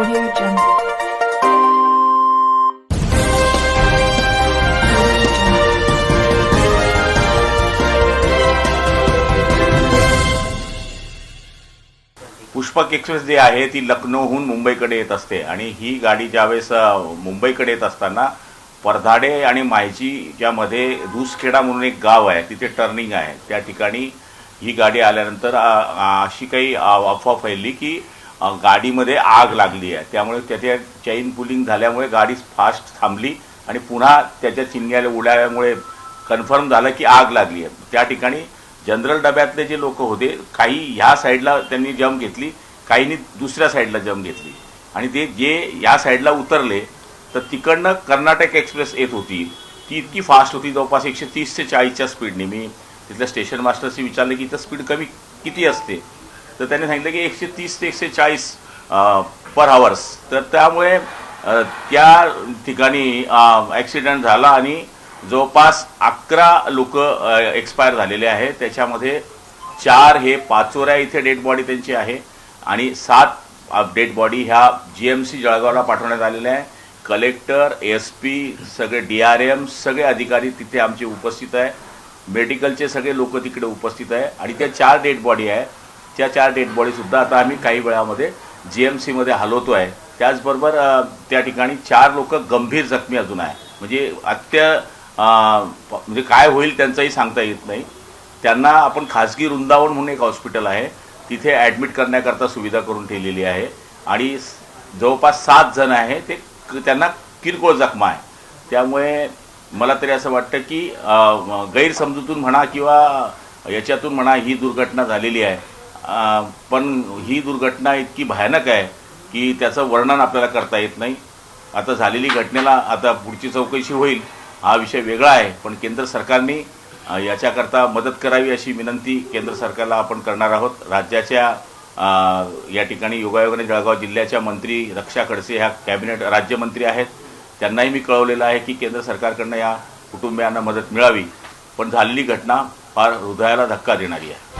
Audio Jungle. Pushpak express जी आहे ती लखनौहून मुंबईकडे येत असते आणि ही गाडी ज्यावेळेस मुंबईकडे येत असताना परधाडे आणि मायची ज्यामध्ये रुसखेडा म्हणून एक गाव आहे तिथे टर्निंग आहे त्या ठिकाणी ही गाडी आल्यानंतर अशी काही अफवा फैलली की गाडीमध्ये आग लागली आहे. त्यामुळे त्याच्या चैन पुलिंग झाल्यामुळे गाडी फास्ट थांबली आणि पुन्हा त्याच्या चिन्ह्याला उडाल्यामुळे कन्फर्म झालं की आग लागली आहे. त्या ठिकाणी जनरल डब्यातले जे लोक होते काही ह्या साईडला त्यांनी जम घेतली काहींनी दुसऱ्या साईडला जम घेतली. आणि ते जे या साईडला उतरले तर तिकडनं कर्नाटक एक्सप्रेस येत होती. ती इतकी फास्ट होती जवळपास एकशे तीस ते चाळीसच्या स्पीडने मी तिथल्या स्टेशन मास्टरशी विचारलं की इथं स्पीड कमी किती असते? तर त्यांनी सांगितलं की एकशे तीस ते एकशे चाळीस पर आवर्स तर त्यामुळे त्या ठिकाणी ॲक्सिडेंट झाला आणि जवळपास अकरा लोक एक्सपायर झालेले आहे. त्याच्यामध्ये चार हे पाचोऱ्या इथे डेड बॉडी त्यांची आहे आणि सात डेड बॉडी ह्या जी एम सी जळगावला पाठवण्यात आलेल्या आहे. कलेक्टर एस पी सगळे डी आर एम सगळे अधिकारी तिथे आमचे उपस्थित आहे. मेडिकलचे सगळे लोक तिकडे उपस्थित आहे. आणि त्या चार डेड बॉडी आहे. त्या चार डेड बॉडीसुद्धा आता आम्ही काही वेळामध्ये जी एम सीमध्ये हलवतो आहे त्याचबरोबर त्या ठिकाणी चार लोक गंभीर जखमी अजून आहे. म्हणजे अत्य म्हणजे काय होईल त्यांचंही सांगता येत नाही. त्यांना आपण खाजगी वृंदावन म्हणून एक हॉस्पिटल आहे. तिथे ॲडमिट करण्याकरता सुविधा करून ठेवलेली आहे. आणि जवळपास सात जण आहे. ते त्यांना किरकोळ जखमा आहे. त्यामुळे मला तरी असं वाटतं की गैरसमजूतून म्हणा किंवा याच्यातून म्हणा ही दुर्घटना झालेली आहे. पण ही दुर्घटना इतकी भयानक आहे की त्याचं वर्णन आपल्याला करता येत नाही. आता झालेली घटनेला आता पुढची चौकशी होईल हा विषय वेगळा आहे. पण केंद्र सरकारने याच्याकरता मदत करावी अशी विनंती केंद्र सरकारला आपण करणार आहोत. राज्याच्या या ठिकाणी योगायोगाने जळगाव जिल्ह्याच्या मंत्री रक्षा खडसे ह्या कॅबिनेट राज्यमंत्री आहेत. त्यांनाही मी कळवलेलं आहे की केंद्र सरकारकडनं या कुटुंबियांना मदत मिळावी. पण झालेली घटना फार हृदयाला धक्का देणारी आहे.